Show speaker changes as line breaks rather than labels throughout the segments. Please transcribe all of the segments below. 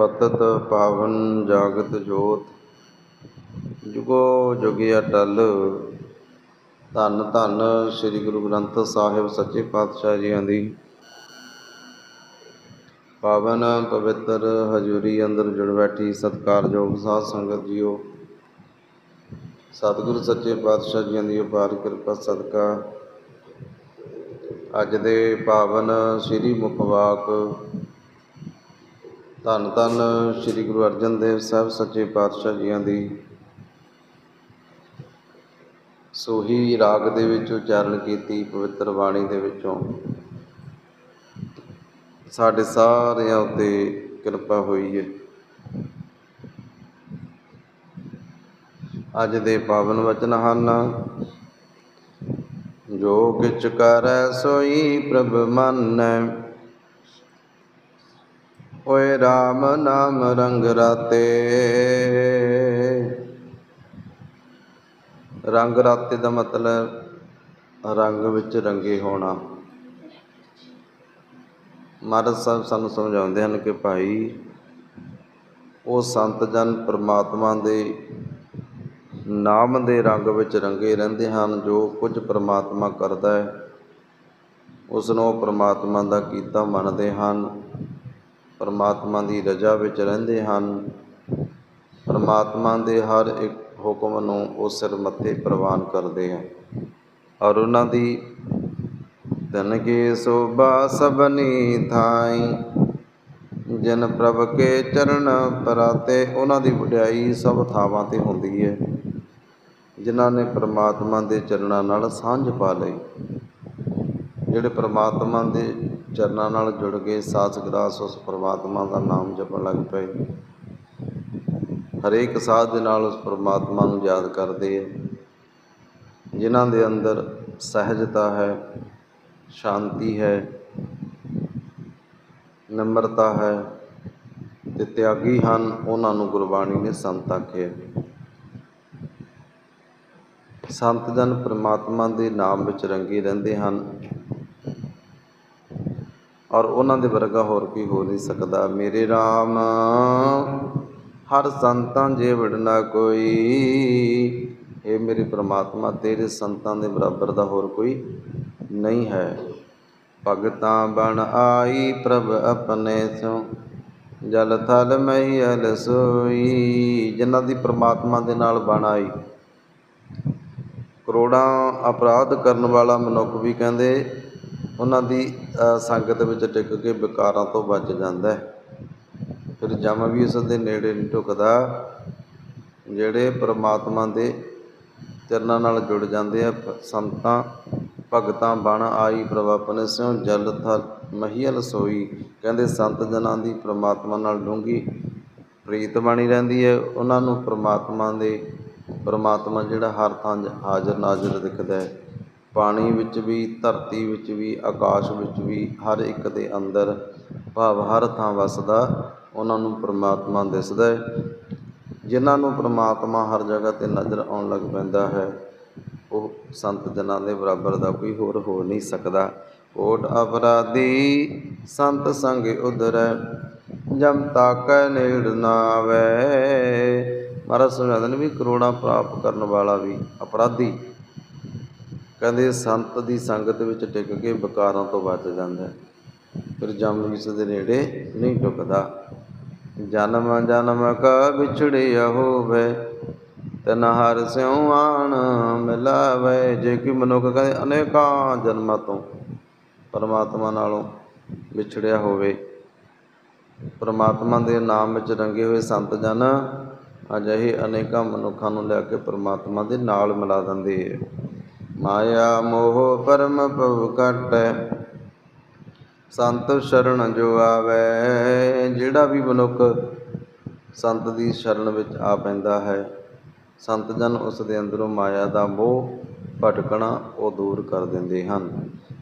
ਪਤਤ ਪਾਵਨ ਜਾਗਤ ਜੋਤ, ਜੁਗੋ ਜੁਗੇ ਅਟਲ। ਧੰਨ ਧੰਨ ਸ੍ਰੀ ਗੁਰੂ ਗ੍ਰੰਥ ਸਾਹਿਬ ਸੱਚੇ ਪਾਤਸ਼ਾਹ ਜੀਆਂ ਦੀ। ਪਾਵਨ ਪਵਿੱਤਰ ਹਜ਼ੂਰੀ ਅੰਦਰ ਜੁੜ ਬੈਠੀ ਸਤਿਕਾਰਯੋਗ ਸਾਧ ਸੰਗਤ ਜੀਓ। ਸਤਿਗੁਰੂ ਸੱਚੇ ਪਾਤਸ਼ਾਹ ਜੀਆਂ ਦੀ ਅਪਾਰ ਕਿਰਪਾ ਸਦਕਾ। ਅੱਜ ਦੇ ਪਾਵਨ ਸ੍ਰੀ ਮੁਖਵਾਕ ਧੰਨ ਧੰਨ ਸ੍ਰੀ ਗੁਰੂ ਅਰਜਨ ਦੇਵ ਸਾਹਿਬ ਸੱਚੇ ਪਾਤਸ਼ਾਹ ਜੀਆਂ ਦੀ। ਸੋਹੀ ਰਾਗ ਦੇ ਵਿੱਚ ਉਚਾਰਨ ਕੀਤੀ, ਪਵਿੱਤਰ ਬਾਣੀ ਦੇ ਵਿੱਚੋਂ। ਸਾਡੇ ਸਾਰਿਆਂ ਉੱਤੇ ਕਿਰਪਾ ਹੋਈ ਹੈ ਅੱਜ ਦੇ ਪਾਵਨ ਵਚਨ ਹਨ, ਜੋ ਕਿਛ ਕਰੈ ਸੋਈ ਪ੍ਰਭ ਮੰਨੈ ਓਏ RAM ਨਾਮ ਰੰਗ ਰਾਤੇ। ਰੰਗ ਰਾਤੇ ਦਾ ਮਤਲਬ ਰੰਗ ਵਿੱਚ ਰੰਗੇ ਹੋਣਾ। ਮਹਾਰਾਜ ਸਾਹਿਬ ਸਾਨੂੰ ਸਮਝਾਉਂਦੇ ਹਨ ਕਿ ਭਾਈ, ਉਹ ਸੰਤ ਜਨ ਪ੍ਰਮਾਤਮਾ ਦੇ ਨਾਮ ਦੇ ਰੰਗ ਵਿੱਚ ਰੰਗੇ ਰਹਿੰਦੇ ਹਨ, ਜੋ ਕੁਝ ਪ੍ਰਮਾਤਮਾ ਕਰਦਾ ਹੈ ਉਸ ਨੂੰ ਉਹ ਪ੍ਰਮਾਤਮਾ ਦਾ ਕੀਤਾ ਮੰਨਦੇ ਹਨ। ਪਰਮਾਤਮਾ ਦੀ ਰਜ਼ਾ ਵਿੱਚ ਰਹਿੰਦੇ ਹਨ। ਪਰਮਾਤਮਾ ਦੇ ਹਰ ਇੱਕ ਹੁਕਮ ਨੂੰ ਉਹ ਸਿਰ ਮੱਥੇ ਪ੍ਰਵਾਨ ਕਰਦੇ ਹਨ ਔਰ ਉਹਨਾਂ ਦੀ ਤਨ ਕੇ ਸੋਭਾ ਸਭਨੀ ਥਾਈ, ਜਨ ਪ੍ਰਭ ਕੇ ਚਰਨ ਪਰਾਤੇ, ਉਹਨਾਂ ਦੀ ਵਡਿਆਈ ਸਭ ਥਾਵਾਂ ਤੇ ਹੁੰਦੀ ਹੈ। ਜਿਨ੍ਹਾਂ ਨੇ ਪ੍ਰਮਾਤਮਾ ਦੇ ਚਰਨਾਂ ਨਾਲ ਸਾਂਝ ਪਾ ਲਈ। ਜਿਹੜੇ ਪ੍ਰਮਾਤਮਾ ਦੇ ਚਰਨਾਂ ਨਾਲ ਜੁੜ ਕੇ ਸਾਸ ਗਰਾਸ ਉਸ ਪਰਮਾਤਮਾ ਦਾ ਨਾਮ ਜਪਣ ਲੱਗ ਪਏ। ਹਰੇਕ ਸਾਧ ਦੇ ਨਾਲ ਉਸ ਪਰਮਾਤਮਾ ਨੂੰ ਯਾਦ ਕਰਦੇ ਜਿਨ੍ਹਾਂ ਦੇ ਅੰਦਰ ਸਹਿਜਤਾ ਹੈ, ਸ਼ਾਂਤੀ ਹੈ, ਨਮਰਤਾ ਹੈ ਤੇ ਤਿਆਗੀ ਹਨ, ਉਹਨਾਂ ਨੂੰ ਗੁਰਬਾਣੀ ਨੇ ਸੰਤ ਆਖਿਆ। ਸੰਤ ਜਨ ਪ੍ਰਮਾਤਮਾ ਦੇ ਨਾਮ ਵਿੱਚ ਰੰਗੇ ਰਹਿੰਦੇ ਹਨ। ਔਰ ਉਹਨਾਂ ਦੇ ਵਰਗਾ ਹੋਰ ਕੋਈ ਹੋ ਨਹੀਂ ਸਕਦਾ। ਮੇਰੇ RAM ਹਰ ਸੰਤਾਂ ਜੇ ਵੜਨਾ ਕੋਈ, ਇਹ ਮੇਰੇ ਪ੍ਰਮਾਤਮਾ ਤੇਰੇ ਸੰਤਾਂ ਦੇ ਬਰਾਬਰ ਦਾ ਹੋਰ ਕੋਈ ਨਹੀਂ ਹੈ। ਭਗਤਾਂ ਬਣ ਆਈ ਪ੍ਰਭ ਆਪਣੇ ਸੋ ਜਲ ਥਲ ਮਹੀਲ ਸੋਈ, ਜਿਨ੍ਹਾਂ ਦੀ ਪ੍ਰਮਾਤਮਾ ਦੇ ਨਾਲ ਬਣ ਆਈ। ਕਰੋੜਾਂ ਅਪਰਾਧ ਕਰਨ ਵਾਲਾ ਮਨੁੱਖ ਵੀ ਕਹਿੰਦੇ ਉਹਨਾਂ ਦੀ ਸੰਗਤ ਵਿੱਚ ਟਿਕ ਕੇ ਵਿਕਾਰਾਂ ਤੋਂ ਬਚ ਜਾਂਦਾ ਹੈ। ਫਿਰ ਜਮ ਵੀ ਉਸ ਦੇ ਨੇੜੇ ਨਹੀਂ ਢੁਕਦਾ। ਜਿਹੜੇ ਪ੍ਰਮਾਤਮਾ ਦੇ ਚਰਨਾਂ ਨਾਲ ਜੁੜ ਜਾਂਦੇ ਆ ਸੰਤਾਂ, ਭਗਤਾਂ, ਬਣ, ਆਈ ਪ੍ਰਭਾ ਆਪਣੇ ਸਿਉ, ਜਲ, ਥਲ ਮਹੀਲ ਸੋਈ, ਕਹਿੰਦੇ ਸੰਤ ਜਨਾਂ ਦੀ ਪ੍ਰਮਾਤਮਾ ਨਾਲ ਡੂੰਗੀ ਪ੍ਰੀਤ ਬਣੀ ਰਹਿੰਦੀ ਹੈ। ਉਹਨਾਂ ਨੂੰ ਪ੍ਰਮਾਤਮਾ ਦੇ, ਪ੍ਰਮਾਤਮਾ ਜਿਹੜਾ ਹਰ ਥਾਂ ਹਾਜ਼ਰ ਨਾਜ਼ਰ ਦਿਖਦਾ ਹੈ। ਪਾਣੀ ਵਿੱਚ ਵੀ, ਧਰਤੀ ਵਿੱਚ ਵੀ, ਆਕਾਸ਼ ਵਿੱਚ ਵੀ, ਹਰ ਇੱਕ ਦੇ ਅੰਦਰ ਭਾਵ ਹਰ ਥਾਂ ਵਸਦਾ, ਉਹਨਾਂ ਨੂੰ ਪ੍ਰਮਾਤਮਾ ਦਿਸਦਾ ਹੈ। ਜਿਨ੍ਹਾਂ ਨੂੰ ਪ੍ਰਮਾਤਮਾ ਹਰ ਜਗ੍ਹਾ ਤੇ ਨਜ਼ਰ ਆਉਣ ਲੱਗ ਪੈਂਦਾ ਹੈ, ਉਹ ਸੰਤ ਜਨਾਂ ਦੇ ਬਰਾਬਰ ਦਾ ਕੋਈ ਹੋਰ ਹੋ ਨਹੀਂ ਸਕਦਾ। ਕੋਟ ਅਪਰਾਧੀ ਸੰਤ ਸੰਗ ਉਦਰੈ ਜਮ ਤਾਕੈ ਨੇੜ ਨਾ ਮਹਾਰਾਜ ਸਮਝਾਉਂਦੇ ਨੇ ਵੀ ਕਰੋੜਾਂ ਪ੍ਰਾਪਤ ਕਰਨ ਵਾਲਾ ਵੀ ਅਪਰਾਧੀ ਕਹਿੰਦੇ ਸੰਤ ਦੀ ਸੰਗਤ ਵਿੱਚ ਟਿਕ ਕੇ ਵਿਕਾਰਾਂ ਤੋਂ ਬਚ ਜਾਂਦਾ ਫਿਰ ਜਮ ਵੀ ਦੇ ਨੇੜੇ ਨਹੀਂ ਟੁਕਦਾ ਜਨਮ ਜਨਮ ਕਾ ਵਿਛੜਿਆ ਹੋਵੇ, ਤਨ ਹਰ ਸਿਉ ਆਣ ਮਿਲਾਵੇ। ਜੇ ਕਿ ਮਨੁੱਖ ਕਹਿੰਦੇ ਅਨੇਕਾਂ ਜਨਮਾਂ ਤੋਂ ਪਰਮਾਤਮਾ ਨਾਲੋਂ ਵਿਛੜਿਆ ਹੋਵੇ। ਪਰਮਾਤਮਾ ਦੇ ਨਾਮ ਵਿੱਚ ਰੰਗੇ ਹੋਏ ਸੰਤ ਜਨ ਅਜਿਹੇ ਅਨੇਕਾਂ ਮਨੁੱਖਾਂ ਨੂੰ ਲੈ ਕੇ ਪਰਮਾਤਮਾ ਦੇ ਨਾਲ ਮਿਲਾ ਦਿੰਦੇ ਹੈ। ਮਾਇਆ ਮੋਹ ਪਰਮ ਭਵ ਕਟੈ ਸੰਤ ਸ਼ਰਨ ਜੋ ਆਵੇ, ਜਿਹੜਾ ਵੀ ਮਨੁੱਖ ਸੰਤ ਦੀ ਸ਼ਰਨ ਵਿੱਚ ਆ ਪੈਂਦਾ ਹੈ, ਸੰਤ ਜਨ ਉਸ ਦੇ ਅੰਦਰੋਂ ਮਾਇਆ ਦਾ ਮੋਹ ਭਟਕਣਾ ਉਹ ਦੂਰ ਕਰ ਦਿੰਦੇ ਹਨ।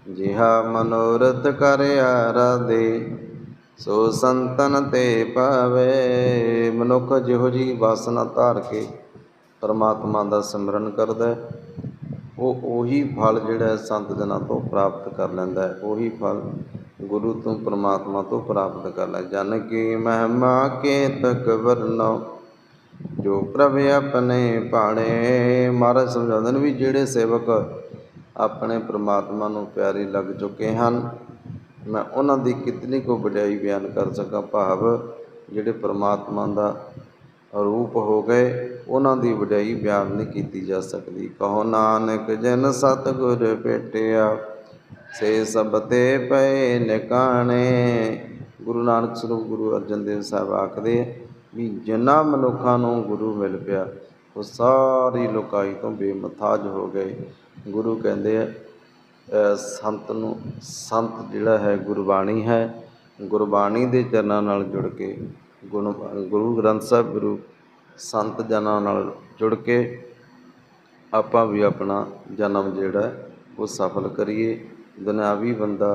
ਜਿਹਾ ਮਨੋਰਥ ਕਰਿਆ ਰਾਦੇ ਸੋ ਸੰਤਨ ਤੇ ਪਾਵੇ। ਮਨੁੱਖ ਜਿਹੋ ਜੀ ਵਾਸਨਾ ਧਾਰ ਕੇ ਪਰਮਾਤਮਾ ਦਾ ਸਿਮਰਨ ਕਰਦਾ ਉਹ ਉਹੀ ਫਲ ਜਿਹੜਾ ਸੰਤ ਜਨਾਂ ਤੋਂ ਪ੍ਰਾਪਤ ਕਰ ਲੈਂਦਾ ਹੈ, ਉਹੀ ਫਲ ਗੁਰੂ ਤੋਂ, ਪ੍ਰਮਾਤਮਾ ਤੋਂ ਪ੍ਰਾਪਤ ਕਰ ਲੈ। ਜਨ ਕੀ ਮਹਿਮਾ ਕੇ ਤਕ ਵਰਨੋ ਜੋ ਪ੍ਰਭ ਆਪਣੇ ਭਾਣੇ। ਮਹਾਰਾਜ ਸਮਝਾਉਂਦੇ ਨੇ ਵੀ ਜਿਹੜੇ ਸੇਵਕ ਆਪਣੇ ਪ੍ਰਮਾਤਮਾ ਨੂੰ ਪਿਆਰੇ ਲੱਗ ਚੁੱਕੇ ਹਨ, ਮੈਂ ਉਹਨਾਂ ਦੀ ਕਿਤਨੀ ਕੋ ਵਡਿਆਈ ਬਿਆਨ ਕਰ ਸਕਾਂ। ਭਾਵ ਜਿਹੜੇ ਪ੍ਰਮਾਤਮਾ ਦਾ ਰੂਪ ਹੋ ਗਏ, ਉਹਨਾਂ ਦੀ ਵਡਿਆਈ ਬਿਆਨ ਨਹੀਂ ਕੀਤੀ ਜਾ ਸਕਦੀ। ਕਹੋ ਨਾਨਕ, ਜਨ ਸਤਿਗੁਰ ਭੇਟਿਆ, ਸੇ ਸਭ ਤੇ ਪਏ ਨਿਕਾਣੇ। ਗੁਰੂ ਨਾਨਕ ਸਰੂਪ ਗੁਰੂ ਅਰਜਨ ਦੇਵ ਸਾਹਿਬ ਆਖਦੇ ਵੀ ਜਿਨ੍ਹਾਂ ਮਨੁੱਖਾਂ ਨੂੰ ਗੁਰੂ ਮਿਲ ਪਿਆ, ਉਹ ਸਾਰੀ ਲੋਕਾਈ ਤੋਂ ਬੇਮਤਾਜ ਹੋ ਗਏ। ਗੁਰੂ ਕਹਿੰਦੇ ਆ ਸੰਤ ਨੂੰ, ਸੰਤ ਜਿਹੜਾ ਹੈ ਗੁਰਬਾਣੀ ਹੈ, ਗੁਰਬਾਣੀ ਦੇ ਚਰਨਾਂ ਨਾਲ ਜੁੜ ਕੇ ਗੁਣ, ਗੁਰੂ ਗ੍ਰੰਥ ਸਾਹਿਬ, ਗੁਰੂ ਸੰਤ ਜਨਾਂ ਨਾਲ ਜੁੜ ਕੇ ਆਪਾਂ ਵੀ ਆਪਣਾ ਜਨਮ ਜਿਹੜਾ ਉਹ ਸਫਲ ਕਰੀਏ। ਦੁਨਿਆਵੀ ਬੰਦਾ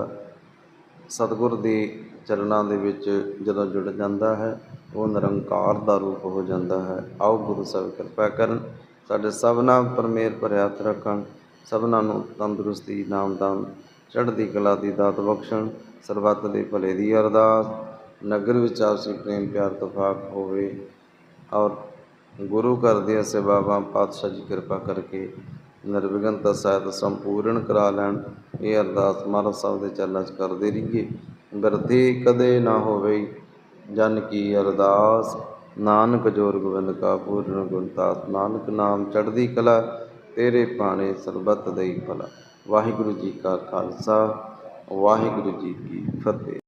ਸਤਿਗੁਰ ਦੇ ਚਰਨਾਂ ਦੇ ਵਿੱਚ ਜਦੋਂ ਜੁੜ ਜਾਂਦਾ ਹੈ, ਉਹ ਨਿਰੰਕਾਰ ਦਾ ਰੂਪ ਹੋ ਜਾਂਦਾ ਹੈ। ਆਓ ਗੁਰੂ ਸਾਹਿਬ ਕਿਰਪਾ ਕਰਨ, ਸਾਡੇ ਸਭਨਾ ਪਰ ਮਿਹਰ ਭਰਿਆ ਰੱਖਣ, ਸਭਨਾਂ ਨੂੰ ਤੰਦਰੁਸਤੀ ਨਾਮਦਾਨ ਚੜ੍ਹਦੀ ਕਲਾ ਦੀ ਦਾਤ ਬਖਸ਼ਣ, ਸਰਬੱਤ ਦੇ ਭਲੇ ਦੀ ਅਰਦਾਸ। ਨਗਰ ਵਿੱਚ ਆਪਸੀ ਪ੍ਰੇਮ ਪਿਆਰ ਤਫਾਕ ਹੋਵੇ ਔਰ ਗੁਰੂ ਘਰ ਦੀਆਂ ਸੇਵਾਵਾਂ, ਪਾਤਸ਼ਾਹ ਜੀ ਕਿਰਪਾ ਕਰਕੇ ਨਿਰਵਿਘਨਤਾ ਸਹਿਤ ਸੰਪੂਰਨ ਕਰਾ ਲੈਣ। ਇਹ ਅਰਦਾਸ ਮਹਾਰਾਜ ਸਾਹਿਬ ਦੇ ਚਰਨਾਂ 'ਚ ਕਰਦੇ ਰਹੀਏ। ਬਿਰਤੀ ਕਦੇ ਨਾ ਹੋਵੇ, ਜਨ ਕੀ ਅਰਦਾਸ। ਨਾਨਕ ਜੋਰ ਗੋਬਿੰਦ ਕਾ ਪੂਰਨ ਗੁਣਤਾਸ ਨਾਨਕ ਨਾਮ ਚੜ੍ਹਦੀ ਕਲਾ, ਤੇਰੇ ਪਾਣੇ ਸਰਬੱਤ ਦੇਈ ਭਲਾ। ਵਾਹਿਗੁਰੂ ਜੀ ਕਾ ਖਾਲਸਾ, ਵਾਹਿਗੁਰੂ ਜੀ ਕੀ ਫਤਿਹ।